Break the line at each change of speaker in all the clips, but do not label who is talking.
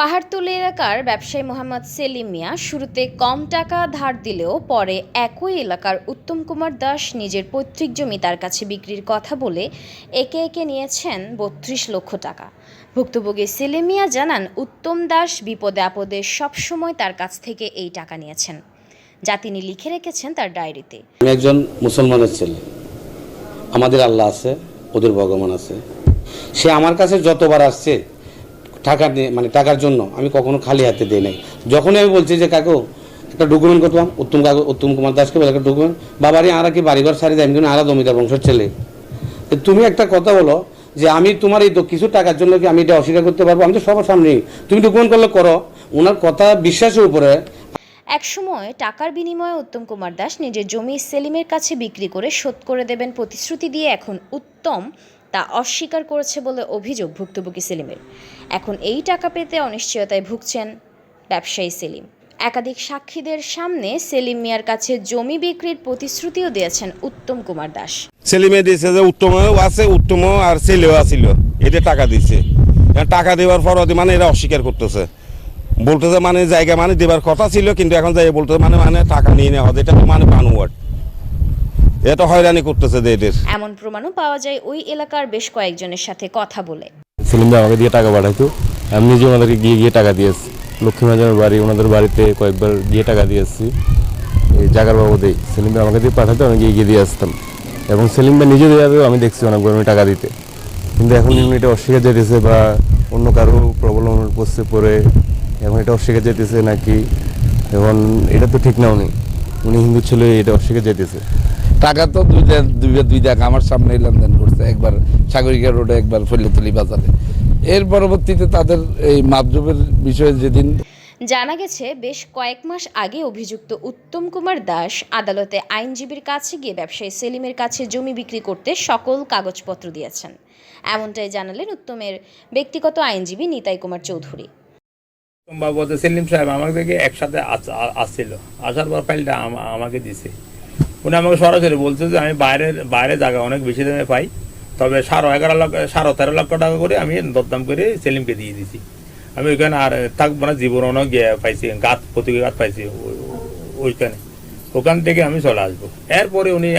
পাহাড়তলি এলাকার ব্যবসায়ী মোহাম্মদ সেলিম মিয়া শুরুতে কম টাকা ধার দিলেও পরে একই এলাকার উত্তম কুমার দাস নিজের পৈতৃক জমি তার কাছে বিক্রির কথা বলে একে একে নিয়েছেন বত্রিশ লক্ষ টাকা। ভুক্তভোগী সেলিম মিয়া জানান, উত্তম দাস বিপদে আপদে সবসময় তার কাছ থেকে এই টাকা নিয়েছেন, যা তিনি লিখে রেখেছেন তার ডায়েরিতে।
আমি একজন মুসলমানের ছেলে। আমাদের আল্লাহ আছে, ওদের ভগবান আছে। সে আমার কাছে যতবার আসছে টাকা নিয়ে মানে টাকার জন্য আমি কখনো খালি হাতে দিই নাই। যখনই আমি বলছি যে, কাকু, একটা ডকুমেন্ট করতাম, উত্তম কাকু, উত্তম কুমার দাসকে বলে একটা ডকুমেন্ট বাবারই আর কি বাড়িঘর সারি দেয়? কিন্তু আরা জমিদার বংশের ছেলে। তুমি একটা কথা বলো যে, আমি তোমার এই কিছু টাকার জন্য কি আমি এটা অস্বীকার করতে পারব? আমি তো সবার সামনেই তুমি ডকুমেন্ট করলে করো। ওনার কথা বিশ্বাসের উপরে
একসময় টাকার বিনিময়ে উত্তম কুমার দাস নিজের জমি সেলিমের কাছে বিক্রি করে শোধ করে দেবেন প্রতিশ্রুতি দিয়ে এখন উত্তম তা অস্বীকার করেছে বলে অভিযোগ ভুক্তভোগী সেলিমের। এখন এই টাকা পেতে অনিশ্চয়তায় ভুগছেন ব্যবসায়ী সেলিম। একাধিক সাক্ষীদের সামনে সেলিম মিয়ার কাছে জমি বিক্রির প্রতিশ্রুতিও দিয়েছেন উত্তম কুমার দাস।
সেলিমে দিয়েছে যে উত্তমও আছে উত্তম আর ছেলেও আছিল। এতে টাকা দিচ্ছে টাকা দেওয়ার পর মানে এরা অস্বীকার করতেছে। বলতেছে মানে জায়গা মানে দেবার কথা ছিল, কিন্তু এখন যাই বলতেছে মানে মানে টাকা নিয়ে নেওয়া। এটা তো মানে বানুয়াট। এটা হয়রানি করতেছে যে এদের।
এমন প্রমাণও পাওয়া যায় ওই এলাকার বেশ কয়েকজনের সাথে কথা বলে।
সেলিম আমাকে দিয়ে টাকা পাঠাইতো। আমি নিজে ওনাদেরকে গিয়ে গিয়ে টাকা দিয়েছি লক্ষ্মী মাজামের বাড়ি ওনাদের বাড়িতে কয়েকবার গিয়ে টাকা দিয়েছি এই জাগার বাবদেই সেলিম ভাই আমাকে দিয়ে পাঠাতো আমি গিয়ে গিয়ে দিয়ে আসতাম। এবং সেলিম ভাই নিজে দিয়ে আমি দেখছি অনেকবার উনি টাকা দিতে। কিন্তু এখন উনি এটা অস্বীকার যেতেছে বা অন্য কারও প্রবলেম পড়ছে পরে এখন এটা অস্বীকার যেতেছে নাকি? এখন এটা তো ঠিক না উনি। উনি হিন্দু ছেলে এটা অস্বীকার যেতেছে
টাকা তো দুই দেড়- দুই দেখ আমার সামনে লেনদেন করছে। একবার সাগরিকা রোডে একবার ফৈলতলি বাজারে। এর পরবর্তীতে তাদের এই মাপজবের বিষয়ে যেদিন
জানা গেছে বেশ কয়েক মাস আগে অভিযুক্ত উত্তম কুমার দাস আদালতে আইনজীবীর কাছে গিয়ে ব্যবসায়ী সেলিমের কাছে জমি বিক্রি করতে সকল কাগজপত্র দিয়েছেন। এমনটাই জানালেন উত্তমের ব্যক্তিগত আইনজীবী নিতাই কুমার চৌধুরী।
বা বলতে সেলিম সাহেব আমাকে একসাথে আসছিল। আসার পর ফাইলটা আমাকে দিছে। উনি আমাকে সরাসরি বলছে যে আমি বাইরে বাইরে জায়গা অনেক বেশি দামে পাই, তবে সাড়ে এগারো লক্ষ, সাড়ে তেরো লক্ষ টাকা করে আমি দরদাম করে সেলিমকে দিয়ে দিছি। আমি ওইখানে আর থাকব না জীবন অনেক গিয়ে পাইছি গাছ প্রতিকে গাছ পাইছি ওইখানে। ওখান থেকে আমি চলে আসব। এরপরে উনি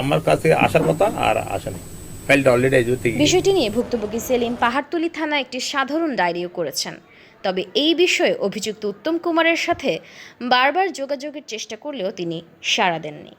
আমার কাছে আসার কথা আর আসেনি। ফাইলটা অলরেডি
বিষয়টি নিয়ে ভুক্তভোগী সেলিম পাহাড়তলি থানায় একটি সাধারণ ডায়েরিও করেছেন। তবে এই বিষয়ে অভিযুক্ত উত্তম কুমারের সাথে বারবার যোগাযোগের চেষ্টা করলেও তিনি সাড়া দেননি।